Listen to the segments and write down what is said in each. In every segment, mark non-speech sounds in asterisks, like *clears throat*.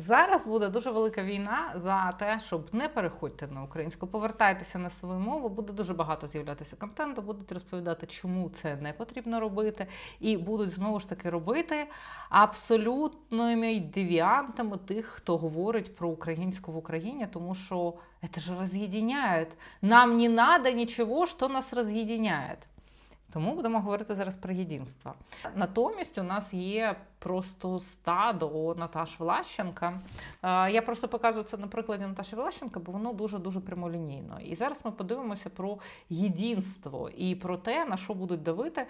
Зараз буде дуже велика війна за те, щоб не переходьте на українську, повертайтеся на свою мову. Буде дуже багато з'являтися контенту, будуть розповідати, чому це не потрібно робити, і будуть знову ж таки робити абсолютними девіантами тих, хто говорить про українську в Україні, тому що це ж роз'єдиняє. Нам не треба нічого, що нас роз'єдиняє. Тому будемо говорити зараз про єдинство. Натомість у нас є просто стадо Наташ Влащенка. Е, Я просто показую це на прикладі Наташі Влащенка, бо воно дуже дуже прямолінійно. І зараз ми подивимося про єдинство і про те, на що будуть давити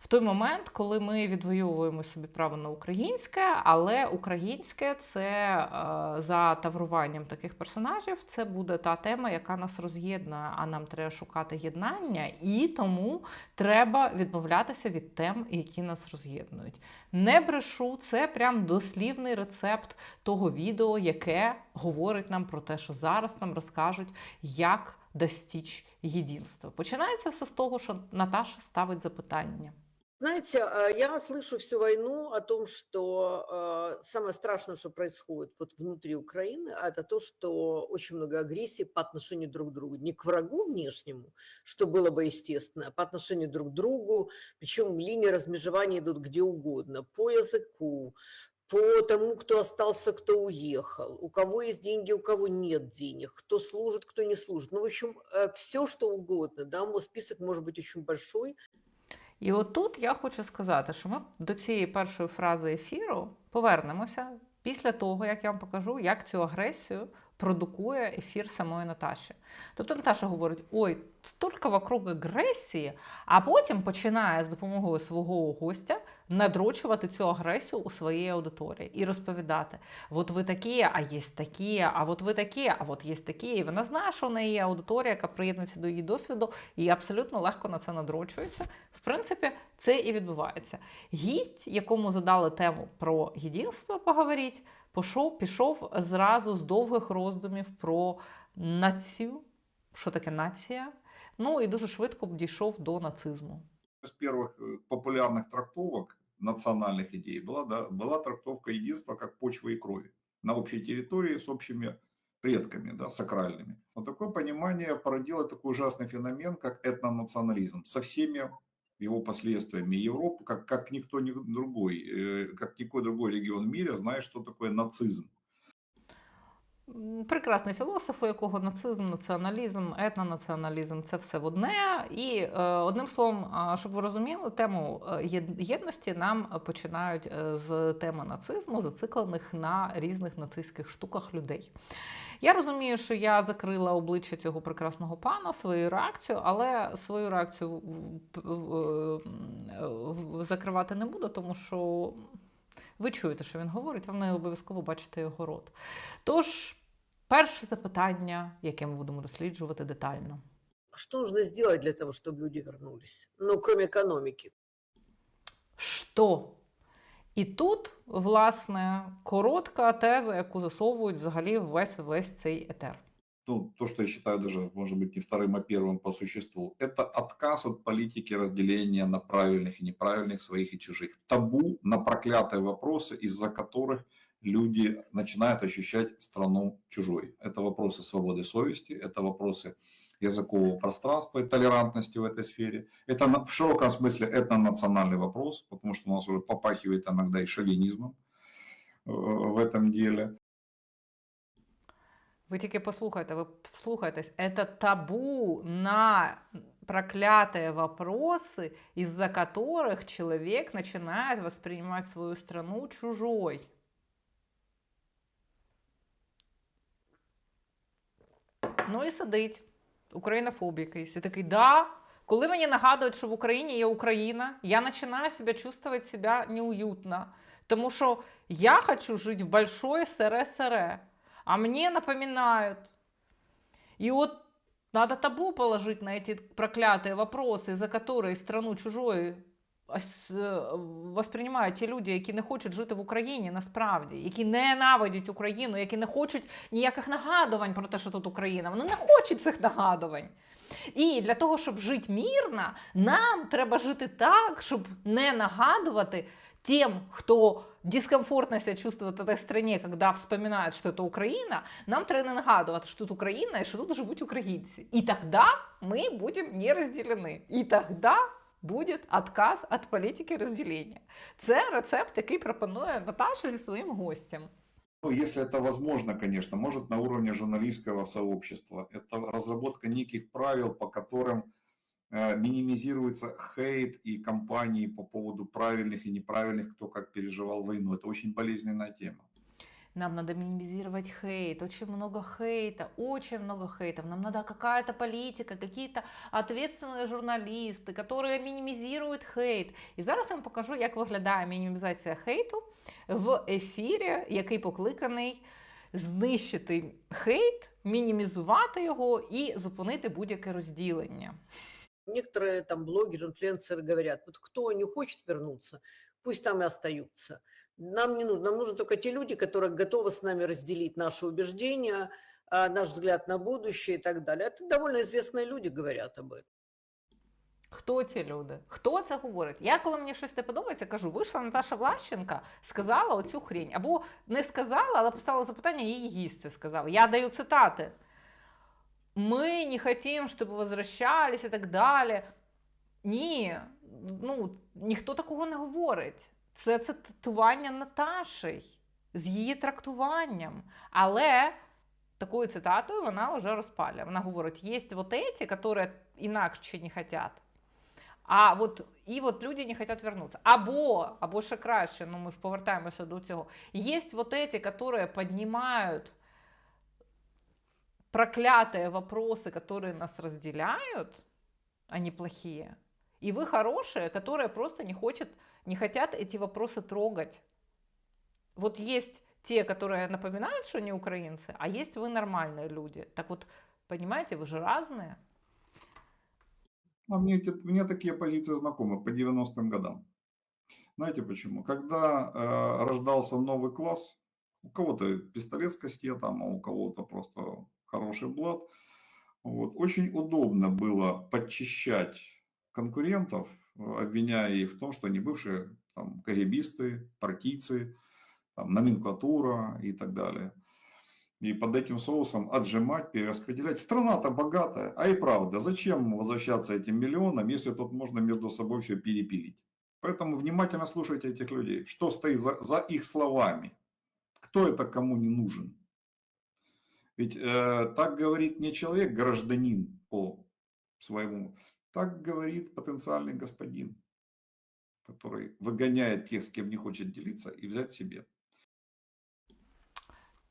в той момент, коли ми відвоюємо собі право на українське, але українське це е, за тавруванням таких персонажів. Це буде та тема, яка нас роз'єднує. А нам треба шукати єднання, і тому треба відмовлятися від тем, які нас роз'єднують. Не брешу, це прям дослівний рецепт того відео, яке говорить нам про те, що зараз нам розкажуть, як достичь єдинства. Починається все з того, що Наташа ставить запитання. Знаете, э, я слышу всю войну о том, что э, самое страшное, что происходит вот внутри Украины, а это то, что очень много агрессии по отношению друг к другу. Не к врагу внешнему, что было бы естественно, а по отношению друг к другу. Причем линии размежевания идут где угодно. По языку, по тому, кто остался, кто уехал, у кого есть деньги, у кого нет денег, кто служит, кто не служит. Ну, в общем, все что угодно. Да, мой список может быть очень большой. І отут я хочу сказати, що ми до цієї першої фрази ефіру повернемося після того, як я вам покажу, як цю агресію продукує ефір самої Наташі. Тобто Наташа говорить: ой, стільки вокруг агресії, а потім починає з допомогою свого гостя надрочувати цю агресію у своїй аудиторії і розповідати: от ви такі, а є такі, а от ви такі, а от є такі. І вона знає, що в неї є аудиторія, яка приєднується до її досвіду, і абсолютно легко на це надрочується В принципі, це і відбувається. Гість, якому задали тему про єдинство, поговоріть, пішов, пішов зразу з довгих роздумів про націю, що таке нація. Ну і дуже швидко дійшов до нацизму. из первых э, популярных трактовок национальных идей была, да, была трактовка единства как почвы и крови на общей территории с общими предками, да, сакральными. Вот такое понимание породило такой ужасный феномен, как этнонационализм, со всеми его последствиями. Европа, как, как никто ни другой, э, как никакой другой регион в мире знает, что такое нацизм. Прекрасний філософ, у якого нацизм, націоналізм, етнонаціоналізм це все в одне. І е, одним словом, щоб ви розуміли, тему е, єдності нам починають е, з теми нацизму, зациклених на різних нацистських штуках людей. Я розумію, що я закрила обличчя цього прекрасного пана своєю реакцією, але свою реакцію закривати не буду, тому що ви чуєте, що він говорить, вам не обов'язково бачите його рот. Тож, перше запитання, яке ми будемо досліджувати детально. А Что нужно сделать для того, чтобы люди вернулись? Ну, кроме экономики. Що? І тут, власне, коротка теза, яку засовують взагалі весь весь цей етер. ну, то, что я считаю даже, может быть, не вторым, а первым по существу, это отказ от политики разделения на правильных и неправильных, своих и чужих. Табу на проклятые вопросы, из-за которых люди начинают ощущать страну чужой. Это вопросы свободы совести, это вопросы языкового пространства и толерантности в этой сфере. Это в широком смысле этнонациональный вопрос, потому что у нас уже попахивает иногда и шовинизмом э, в этом деле. Ви тільки послухайте, ви вслухайтесь. Это табу на проклятые вопросы, из-за которых человек начинает воспринимать свою страну чужой. Ну і сидить українофоб якийсь. І такий, да. Коли мені нагадують, що в Україні є Україна, я починаю себе чувствовать себя неуютно. Тому що я хочу жити в большой СРСР, а мне напоминают. И вот надо табу положить на эти проклятые вопросы, за которые страну чужою ось, е, восприймають ті люди, які не хочуть жити в Україні насправді, які ненавидять Україну, які не хочуть ніяких нагадувань про те, що тут Україна. Вони не хочуть цих нагадувань. І для того, щоб жити мирно, нам треба жити так, щоб не нагадувати тем, кто дискомфортно себя чувствует в этой стране, когда вспоминают, что это Украина, нам треба нагадувати, що тут Україна і що тут живуть українці. І тоді ми будемо не розділені. І тоді буде отказ від політики розділення. Це рецепт, який пропонує Наташа зі своїм гостем. Ну, если это возможно, конечно, может на уровне журналистского сообщества. Это разработка неких правил, по которым э, минимизируется хейт и кампании по поводу правильных и неправильных, кто как переживал войну. Это очень болезненная тема. Нам надо минимизировать хейт, очень много хейта, очень много хейтов. Нам надо какая-то политика, какие-то ответственные журналисты, которые минимизируют хейт. І зараз я вам покажу, як виглядає мінімізація хейту в ефірі, який покликаний знищити хейт, мінімізувати його і зупинити будь-яке розділення. Некоторые там блогеры, инфлюенсеры говорят, вот кто не хочет вернуться, пусть там и остаются. Нам не нужно, нам нужны только те люди, которые готовы с нами разделить наши убеждения, а, наш взгляд на будущее и так далее. Это довольно известные люди говорят об этом. Хто ці люди? Хто це говорить? Я, коли мені щось не подобається, кажу, вийшла Наташа Влащенка, сказала оцю хрінь. Або не сказала, але поставила запитання, її гість це сказав. Я даю цитати. Ми не хотім, щоб возвращались і так далі. Ні, ну, ніхто такого не говорить. Це цитування Наташі з її трактуванням. Але такою цитатою вона вже розпалює. Вона говорить: є вот эти, які інакше не хотять. А от і от люди не хочуть вернутися. Або, або ще краще, ну ми ж повертаємося до цього. Є вот эти, які піднімають проклятые вопросы, которые нас разделяют, они плохие. И вы хорошие, которые просто не, хочет, не хотят эти вопросы трогать. Вот есть те, которые напоминают, что они украинцы, а есть вы нормальные люди. Так вот, понимаете, вы же разные. А мне, мне такие позиции знакомы по 90-м годам. Знаете почему? Когда э, рождался новый класс, у кого-то пистолет с кости, там, а у кого-то просто хороший блат, вот, очень удобно было подчищать конкурентов, обвиняя их в том, что они бывшие там, КГБисты, партийцы, там, номенклатура и так далее. И под этим соусом отжимать, перераспределять. Страна-то богатая. А и правда, зачем возвращаться этим миллионам, если тут можно между собой все перепилить? Поэтому внимательно слушайте этих людей. Что стоит за, за их словами? Кто это кому не нужен? Ведь э, так говорит не человек, гражданин по своему, так говорит потенциальный господин, который выгоняет тех, с кем не хочет делиться, и взять себе.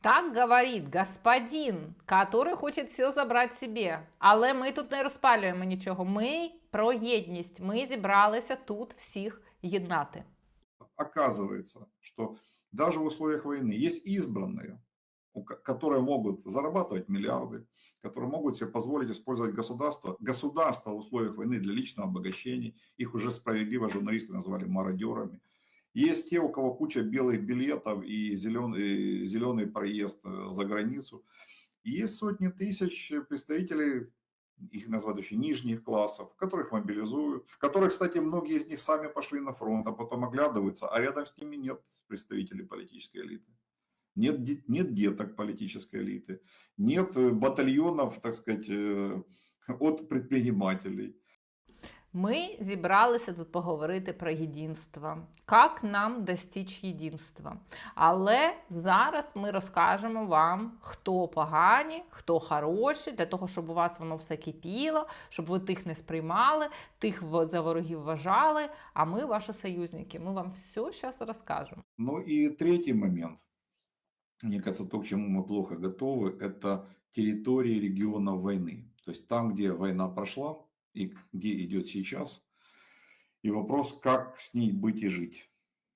Так говорить господин, который хоче все забрати собі. Але ми тут не розпалюємо нічого. Ми про єдність. Ми зібралися тут всіх єднати. Оказывается, что даже в условиях войны есть избранные, у ко- которые могут зарабатывать миллиарды, которые могут себе позволить использовать государство, государство в условиях войны для личного обогащения. Их уже справедливо журналисты назвали мародерами. Есть те, у кого куча белых билетов и зеленый, зеленый проезд э, за границу. Есть сотни тысяч представителей, их называют еще нижних классов, которых мобилизуют, которые, кстати, многие из них сами пошли на фронт, а потом оглядываются, а рядом с ними нет представителей политической элиты. Нет, де- нет деток политической элиты, нет э, батальонов, так сказать, э, от предпринимателей. Ми зібралися тут поговорити про єдинство. Як нам достичь єдинства? Але зараз ми розкажемо вам, хто погані, хто хороші, для того, щоб у вас воно все кипіло, щоб ви тих не сприймали, тих в- за ворогів вважали. А ми ваші союзники. Ми вам все зараз розкажемо. Ну и третий момент, Мне кажется, то, к чему мы плохо готовы, это территории регионов войны. То есть там, где война прошла и где идет сейчас, и вопрос, как с ней быть и жить.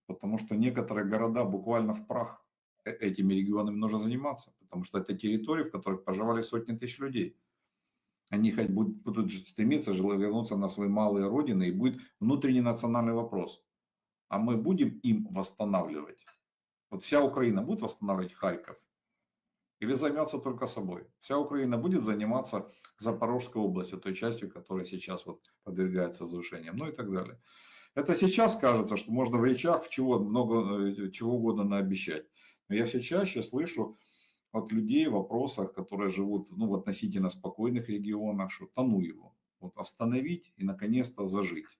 Потому что некоторые города буквально в прах. Э- Этими регионами нужно заниматься, потому что это территории, в которых проживали сотни тысяч людей. Они хоть будут, будут стремиться вернуться на свои малые родины, и будет внутренний национальный вопрос. А мы будем им восстанавливать? Вот вся Украина будет восстанавливать Харьков? Или займется только собой? Вся Украина будет заниматься Запорожской областью, той частью, которая сейчас вот подвергается разрушениям, ну и так далее. Это сейчас кажется, что можно в речах в чего, много, э, чего угодно наобещать. Но я все чаще слышу от людей в вопросах, которые живут ну, в относительно спокойных регионах, что тону его. Вот остановить и наконец-то зажить.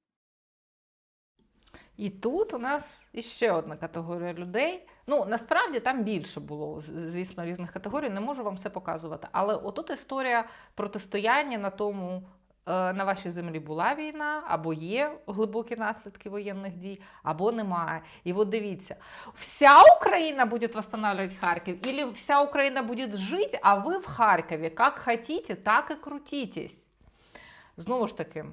І тут у нас іще одна категорія людей. Ну насправді там більше було, звісно, різних категорій. Не можу вам все показувати. Але отут історія протистояння на тому. е, На вашій землі була війна, або є глибокі наслідки воєнних дій, або немає. І от дивіться, вся Україна буде восстанавливать Харків, или вся Україна буде жити, а ви в Харкові як хотите, так і крутитесь. Знову ж таки,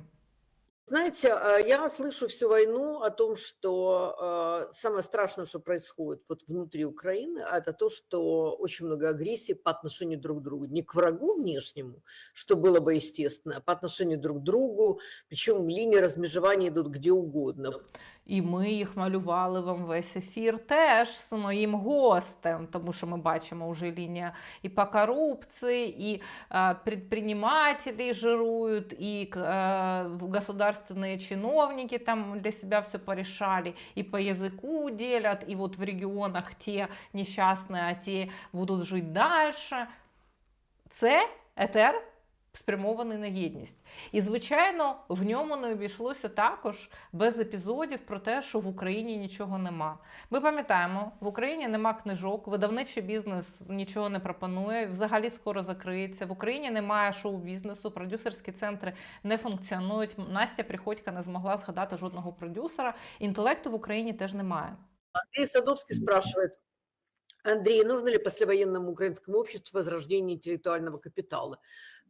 Знаете, э, я слышу всю войну о том, что э, самое страшное, что происходит вот внутри Украины, а это то, что очень много агрессии по отношению друг к другу. Не к врагу внешнему, что было бы естественно, а по отношению друг к другу, причем линии размежевания идут где угодно. І ми їх малювали вам весь ефір теж з моїм гостем, тому що ми бачимо вже лінія і по корупції, і е, предприниматели жирують, і е, государственные чиновники там для себя все порешали, и по языку делят, и вот в регионах те несчастные, а те будуть жити дальше. Це етер спрямований на єдність. І, звичайно, в ньому не обійшлося також без епізодів про те, що в Україні нічого нема. Ми пам'ятаємо, в Україні нема книжок, видавничий бізнес нічого не пропонує, взагалі скоро закриється. В Україні немає шоу-бізнесу, продюсерські центри не функціонують. Настя Приходько не змогла згадати жодного продюсера. Інтелекту в Україні теж немає. Андрей Садовский спрашивает, Андрей, нужно ли послевоенному украинскому обществу возрождение интеллектуального капитала?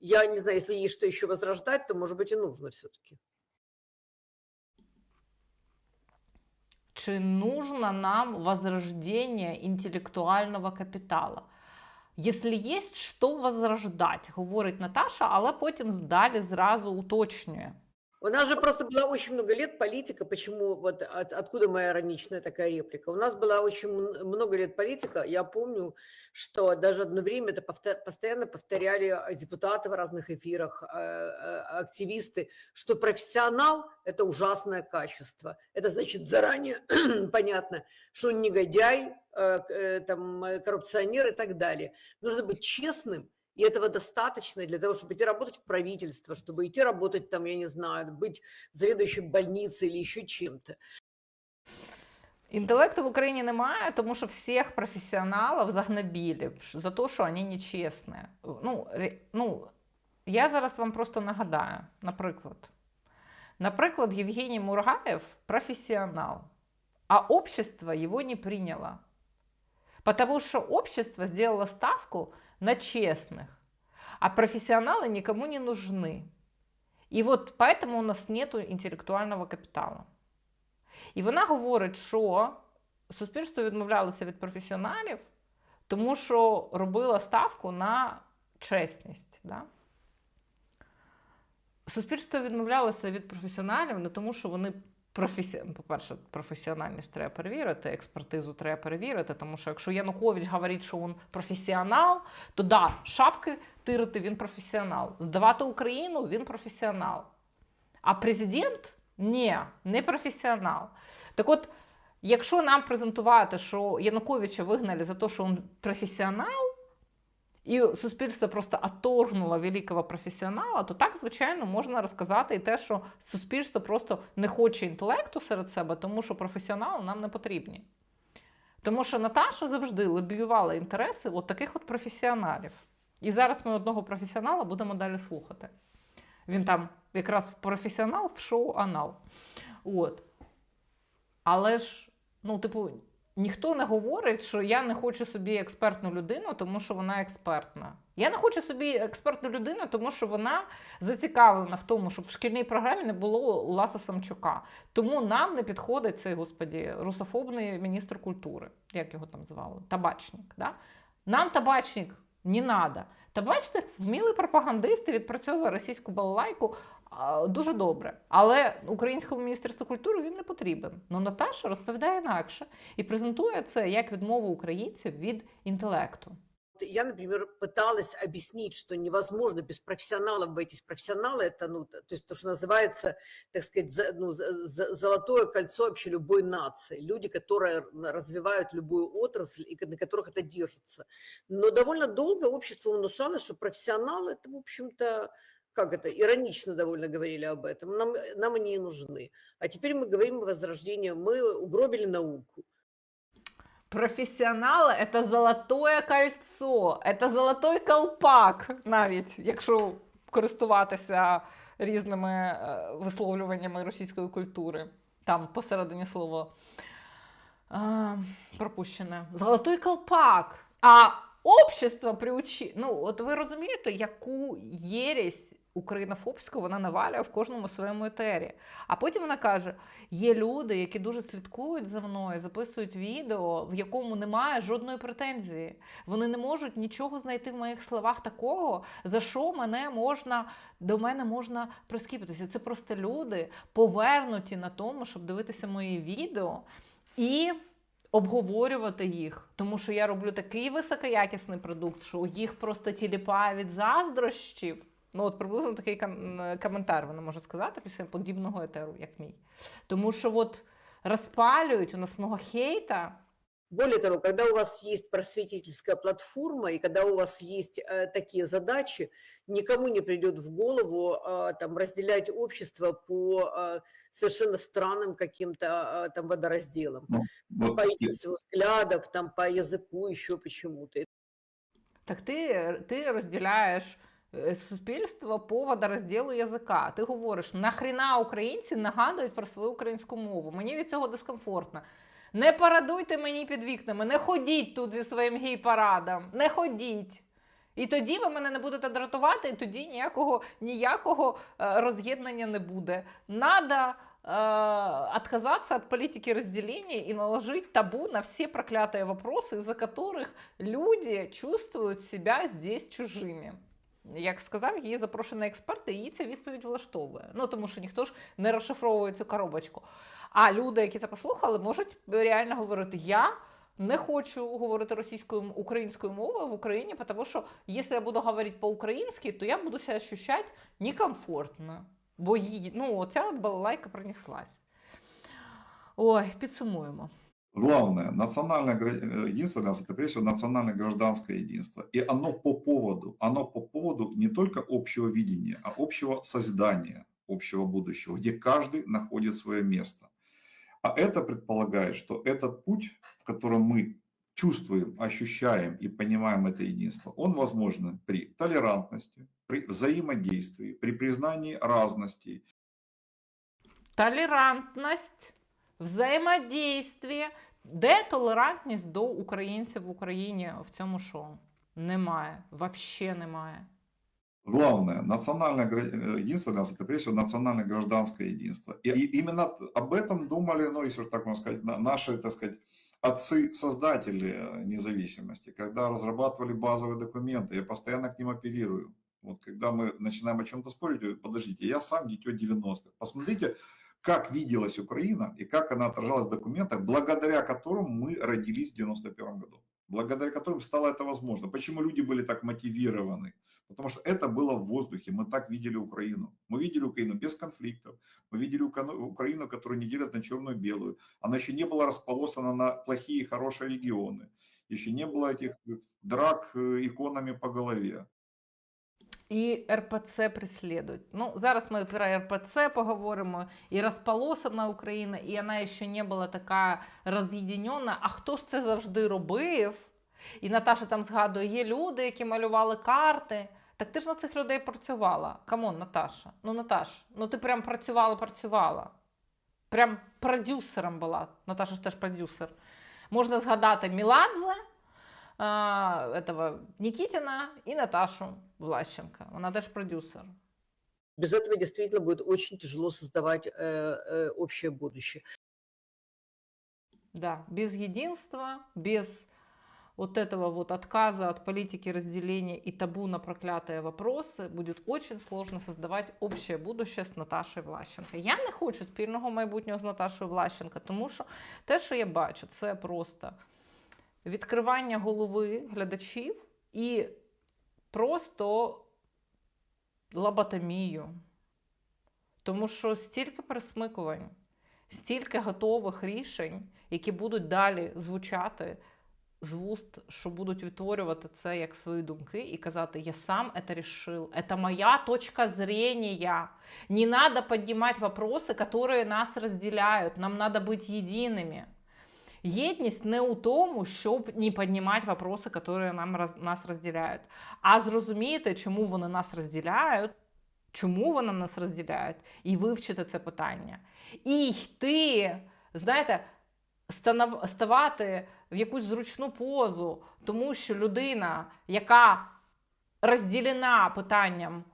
Я не знаю, если есть что еще возрождать, то, может быть, и нужно все-таки. Чи нужно нам возрождение интеллектуального капитала? Если есть що возрождать, говорить Наташа, але потім далі зразу уточнює. У нас же просто была очень много лет политика, почему вот от- откуда моя ироничная такая реплика. У нас была очень много лет политика. Я помню, что даже одно время это повта- постоянно повторяли э, депутаты в разных эфирах, э, э, активисты, что профессионал – это ужасное качество. Это значит заранее *clears throat* понятно, что он негодяй, там, коррупционер и так далее. Нужно быть честным и этого достаточно для того, чтобы идти работать в правительство, чтобы идти работать там, я не знаю, быть заведующим больницей или еще чем-то. Інтелекту в Україні немає, тому що всіх професіоналів загнобили ш- за те, що вони нечесні. Ну, ре- ну, я зараз вам просто нагадаю, наприклад. Наприклад, Євгеній Мургаєв професіонал, а общество его не приняло. Потому что общество сделало ставку на честных, а профессионалы никому не нужны. І от поэтому у нас нету інтелектуального капіталу. І вона говорить, що суспільство відмовлялося від професіоналів, тому що робило ставку на чесність. Да? Суспільство відмовлялося від професіоналів не тому, що вони професі... по-перше, професіональність треба перевірити, експертизу треба перевірити, тому що якщо Янукович говорить, що він професіонал, то да, шапки тирити він професіонал. Здавати Україну він професіонал. А президент ні, не професіонал. Так от, якщо нам презентувати, що Януковича вигнали за те, що він професіонал, і суспільство просто отторгнуло великого професіонала, то так, звичайно, можна розказати і те, що суспільство просто не хоче інтелекту серед себе, тому що професіонали нам не потрібні. Тому що Наташа завжди лобіювала інтереси от таких от професіоналів. І зараз ми одного професіонала будемо далі слухати. Він там якраз професіонал в шоу Анал. От. Але ж, ну, типу, ніхто не говорить, що я не хочу собі експертну людину, тому що вона експертна. Я не хочу собі експертну людину, тому що вона зацікавлена в тому, щоб в шкільній програмі не було Ласа Самчука. Тому нам не підходить цей, господі, русофобний міністр культури, як його там звали, табачник. Да? Нам табачник не треба. Табачник вмілий пропагандист і відпрацьовує російську балалайку дуже добре. Але українському міністерству культури він не потрібен. Ну Наташа розповідає інакше і презентує це як відмову українців від інтелекту. Я, например, пыталась объяснить, что невозможно без профессионалов обойтись. Профессионалы – это, ну, то есть то, что называется, так сказать, за- ну, за- за- золотое кольцо вообще любой нации. Люди, которые развивают любую отрасль и на которых это держится. Но довольно долго общество внушало, что профессионалы – это, в общем-то, как это, иронично довольно говорили об этом. Нам, нам они не нужны. А теперь мы говорим о возрождении. Мы угробили науку. Професіонали це золотое кольцо, це золотой колпак, навіть якщо користуватися різними е, висловлюваннями російської культури. Там посередині слово е, пропущене. Золотой колпак. А общество приучи... Ну, от ви розумієте, яку єресь українофобську вона навалює в кожному своєму етері. А потім вона каже: є люди, які дуже слідкують за мною, записують відео, в якому немає жодної претензії. Вони не можуть нічого знайти в моїх словах такого, за що мене можна до мене можна прискіпитися. Це просто люди повернуті на тому, щоб дивитися мої відео і. Обговорювати їх, тому що я роблю такий високоякісний продукт, що їх просто тіліпає від заздрощів. Ну, от приблизно такий кам- коментар вона може сказати після подібного етеру, як мій. Тому що от розпалюють, у нас много хейта. Более того, когда у вас есть просветительская платформа и когда у вас есть э, такие задачи, никому не придет в голову э, там разделять общество по э, совершенно странным каким-то э, там водоразделам, Вот по и- единству взглядов, там по языку, еще почему-то. Так ти, ти розділяєш е, суспільство по водорозділу язика. Ти говориш, нахріна українці нагадують про свою українську мову. Мені від цього дискомфортно. Не парадуйте мені під вікнами, не ходіть тут зі своїм гей-парадом, не ходіть. І тоді ви мене не будете дратувати, і тоді ніякого, ніякого е, роз'єднання не буде. Надо э, отказаться от политики разделения и наложить табу на все проклятые вопросы, из-за которых люди чувствують себя здесь чужими. Як сказав її запрошений експерт, і її ця відповідь влаштовує. Ну тому що ніхто ж не розшифровує цю коробочку. А люди, які це послухали, можуть реально говорити: я не хочу говорити російською українською мовою в Україні, тому що якщо я буду говорити по-українськи, то я буду себе ощущати некомфортно. Бо її, ну, от балалайка пронеслась. Ой, підсумуємо. Главное, национальное э, единство для нас это прежде всего национальное гражданское единство. И оно по поводу, оно по поводу не только общего видения, а общего созидания, общего будущего, где каждый находит свое место. А это предполагает, что этот путь, в котором мы чувствуем, ощущаем и понимаем это единство, он возможен при толерантности, при взаимодействии, при признании разностей, Толерантність, взаємодействие. Де толерантність до українців в Україні в цьому шоу? Немає. Вообще немає. Главное, национальное гра- э, единство для нас это прежде всего национальное гражданское единство. И, и именно т- об этом думали, ну, если уж так можно сказать, на- наши, так сказать, отцы-создатели э, независимости, когда разрабатывали базовые документы. Я постоянно к ним оперирую. Вот когда мы начинаем о чем-то спорить, говорю, подождите, я сам дитё 90-х. Посмотрите, как виделась Украина и как она отражалась в документах, благодаря которым мы родились в 91 году. Благодаря которым стало это возможно. Почему люди были так мотивированы? Потому что это было в воздухе. Мы так видели Украину. Мы видели Украину без конфликтов. Мы видели Украину, которую не делят на черную и белую. Она еще не была располосана на плохие и хорошие регионы. Еще не было этих драк э, иконами по голове. І РПЦ преслідують. Ну, зараз ми про РПЦ поговоримо. І розполосана Україна, і вона ще не була така роз'єднена. А хто ж це завжди робив? І Наташа там згадує, є люди, які малювали карти. Так ти ж на цих людей працювала. Камон, Наташа. Ну, Наташ, ну ти прям працювала, працювала. Прям продюсером була. Наташа ж теж продюсер. Можна згадати Міладзе, а, этого Никитина и Наташу Влащенко. Вона теж продюсер. Без этого действительно будет очень тяжело создавать э, э, общее будущее. Да, без единства, без вот этого вот отказа от политики разделения и табу на проклятые вопросы будет очень сложно создавать общее будущее з Наташою Влащенко. Я не хочу спільного майбутнього з Наташою Влащенко, тому що те, що я бачу, це просто відкривання голови глядачів і просто лоботомію. Тому що стільки пересмикувань, стільки готових рішень, які будуть далі звучати з вуст, що будуть відтворювати це як свої думки і казати: Я сам это решил, это моя точка зрения. Не надо поднимать вопросы, которые нас разделяют. Нам надо быть едиными. Єдність не у тому, щоб не піднімати вопроси, які нам роз, нас розділяють, а зрозуміти, чому вони нас розділяють, чому вони нас розділяють, і вивчити це питання. І йти, знаєте, ставати в якусь зручну позу, тому що людина, яка розділена питанням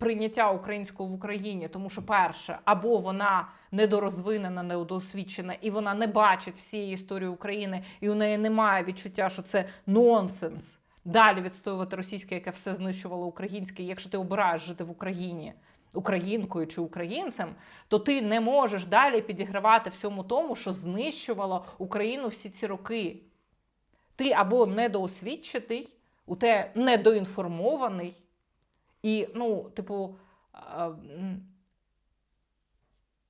прийняття українського в Україні, тому що перше, або вона недорозвинена, недосвідчена, і вона не бачить всієї історії України, і у неї немає відчуття, що це нонсенс. Далі відстоювати російське, яке все знищувало українське. Якщо ти обираєш жити в Україні українкою чи українцем, то ти не можеш далі підігравати всьому тому, що знищувало Україну всі ці роки. Ти або недоосвідчений, у те недоінформований, і, ну, типу,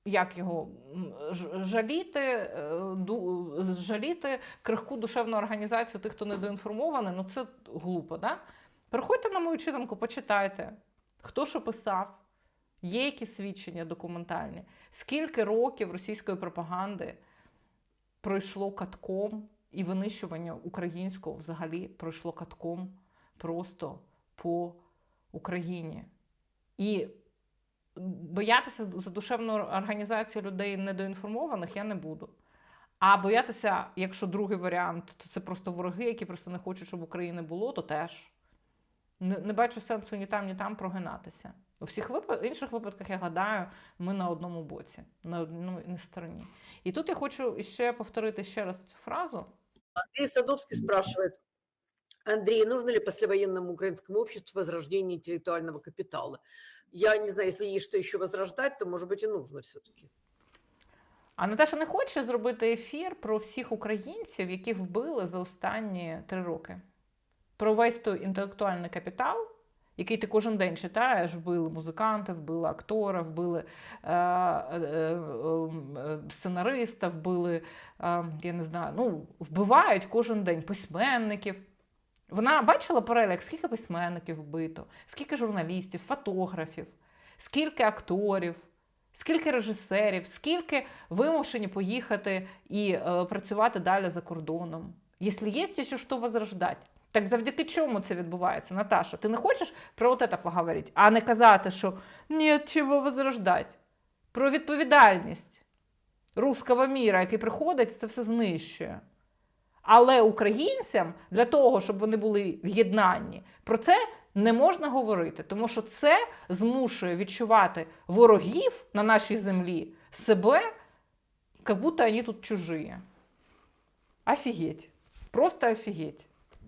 як його жаліти, е, жаліти крихку душевну організацію тих, хто недоінформований, ну це глупо, да? Приходьте на мою читанку, почитайте, хто що писав, є якісь свідчення документальні, скільки років російської пропаганди пройшло катком, і винищування українського взагалі пройшло катком просто по Україні. І боятися за душевну організацію людей недоінформованих я не буду. А боятися, якщо другий варіант, то це просто вороги, які просто не хочуть, щоб України було, то теж. Не, не бачу сенсу ні там, ні там прогинатися. У всіх випад... інших випадках, я гадаю, ми на одному боці, на одній стороні. І тут я хочу ще повторити ще раз цю фразу. Андрей Садовский спрашивает, Андрей, нужно ли послевоенному украинскому обществу возрождение интеллектуального капитала? Я не знаю, если есть что еще возрождать, то, может быть, и нужно все-таки. А Наташа не хоче зробити ефір про всіх українців, яких вбили за останні три роки. Про весь той інтелектуальний капітал, який ти кожен день читаєш, вбили музиканта, вбили актора, вбили е, е, е, е, сценариста, вбили, е, я не знаю, ну, вбивають кожен день письменників. Вона бачила перелік, скільки письменників вбито, скільки журналістів, фотографів, скільки акторів, скільки режисерів, скільки вимушені поїхати і е, працювати далі за кордоном. Якщо є ще що возрождати. Так завдяки чому це відбувається, Наташа? Ти не хочеш про це поговорити, а не казати, що ні, чого возрождати. Про відповідальність руского міра, який приходить, це все знищує. Але українцям для того, щоб вони були в єднанні, про це не можна говорити, тому що це змушує відчувати ворогів на нашій землі себе, як будто вони тут чужі. Офігеть. Просто офігеть.